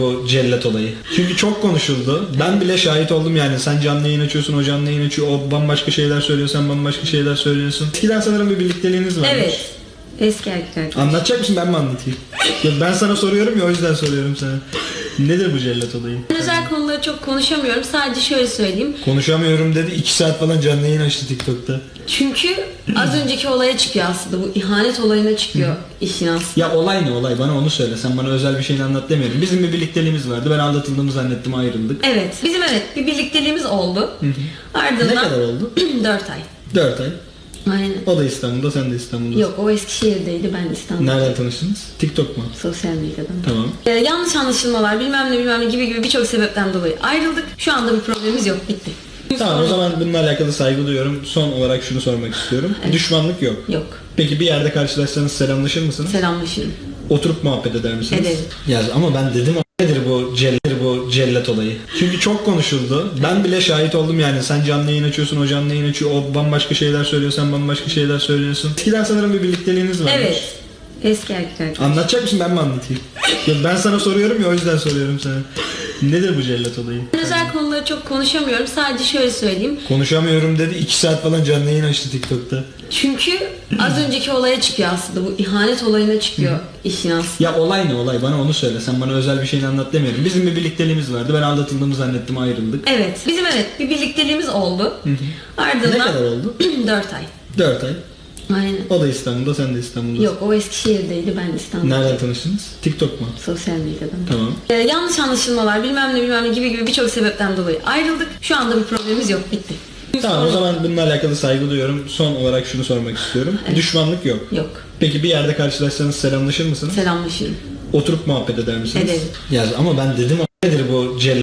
bu cellat olayı? Çünkü çok konuşuldu. Ben bile şahit oldum yani. Sen canlı yayın açıyorsun, o canlı yayın açıyor. O bambaşka şeyler söylüyor, sen bambaşka şeyler söylüyorsun. Eskiden sanırım bir birlikteliğiniz varmış. Evet. Eski erkek arkadaş. Anlatacak mısın ben mi anlatayım? Ben sana soruyorum ya o yüzden soruyorum sana. Nedir bu cellat olayı? Özel konuları çok konuşamıyorum. Sadece şöyle söyleyeyim. Konuşamıyorum dedi. 2 saat falan canlı yayın açtı TikTok'ta. Çünkü az önceki olaya çıkıyor aslında. Bu ihanet olayına çıkıyor işin aslında. Ya olay ne olay? Bana onu söyle. Sen bana özel bir şeyini anlat demiyorum. Bizim bir birlikteliğimiz vardı. Ben aldatıldığımı zannettim ayrıldık. Evet. Bizim evet bir birlikteliğimiz oldu. Ne Ardından kadar oldu? 4 ay. 4 ay. O da İstanbul'da, sen de İstanbul'da. Yok o Eskişehir'deydi ben İstanbul'da. Nereden tanıştınız? TikTok mu? Sosyal medyadan. Tamam. Ee, yanlış anlaşılmalar bilmem ne bilmem ne gibi gibi birçok sebepten dolayı ayrıldık. Şu anda bir problemimiz yok. Bitti. Tamam o zaman bununla alakalı saygı duyuyorum. Son olarak şunu sormak istiyorum. Düşmanlık yok. Yok. Peki bir yerde karşılaşsanız selamlaşır mısınız? Selamlaşırım. Oturup muhabbet eder misiniz? Ederim. Ya ama ben dedim nedir bu cellat, bu cellat olayı? Çünkü çok konuşuldu. Ben bile şahit oldum yani. Sen canlı yayın açıyorsun, o canlı yayın açıyor. O bambaşka şeyler söylüyor, sen bambaşka şeyler söylüyorsun. Eskiden sanırım bir birlikteliğiniz varmış. Evet. Eski erkek arkadaş. Anlatacak mısın ben mi anlatayım? Ben sana soruyorum ya o yüzden soruyorum sana. Nedir bu cellat olayı? Özel konuları çok konuşamıyorum. Sadece şöyle söyleyeyim. Konuşamıyorum dedi. 2 saat falan canlı yayın açtı TikTok'ta. Çünkü az önceki olaya çıkıyor aslında. Bu ihanet olayına çıkıyor işin aslında. Ya olay ne olay? Bana onu söyle. Sen bana özel bir şeyini anlat demiyorum. Bizim bir birlikteliğimiz vardı. Ben aldatıldığımı zannettim ayrıldık. Evet. Bizim evet bir birlikteliğimiz oldu. Ne Ardından kadar oldu? 4 ay. 4 ay. Aynen. O da İstanbul'da, sen de İstanbul'da. Yok o Eskişehir'deydi ben İstanbul'da. Nereden tanıştınız? TikTok mu? Sosyal medyadan. Tamam. Ee, yanlış anlaşılmalar bilmem ne bilmem ne gibi gibi birçok sebepten dolayı ayrıldık. Şu anda bir problemimiz yok. Bitti. Tamam o zaman bununla alakalı saygı duyuyorum. Son olarak şunu sormak istiyorum. Düşmanlık yok. Yok. Peki bir yerde karşılaşsanız selamlaşır mısınız? Selamlaşırım. Oturup muhabbet eder misiniz? Ederim. Ya ama ben dedim nedir bu cellat